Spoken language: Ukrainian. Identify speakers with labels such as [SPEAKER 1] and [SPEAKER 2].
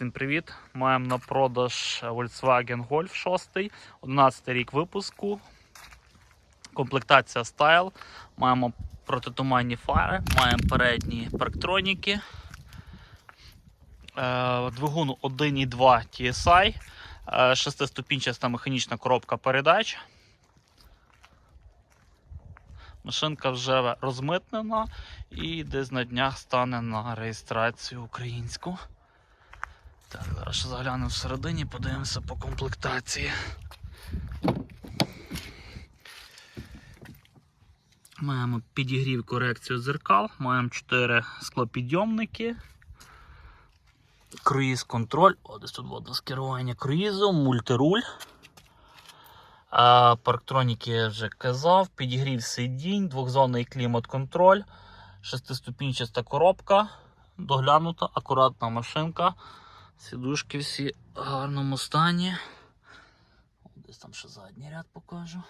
[SPEAKER 1] Всім привіт! Маємо на продаж Volkswagen Golf 6, 11 рік випуску. Комплектація Style. Маємо протитуманні фари, маємо передні парктроніки. Е, Двигун 1.2 TSI, е, шестиступінчаста механічна коробка передач. Машинка вже розмитнена і десь на днях стане на реєстрацію українську. Так, зараз заглянемо всередині, подивимося по комплектації. Маємо підігрів корекцію дзеркал, маємо 4 склопідйомники. Круїз контроль. О, тут водне скерування круїзу, мультируль. А, парктроніки я вже казав, підігрів сидінь, двохзонний клімат-контроль, шестиступінчаста коробка, доглянута, акуратна машинка. Сідушки всі в гарному стані. Десь там ще задній ряд покажу.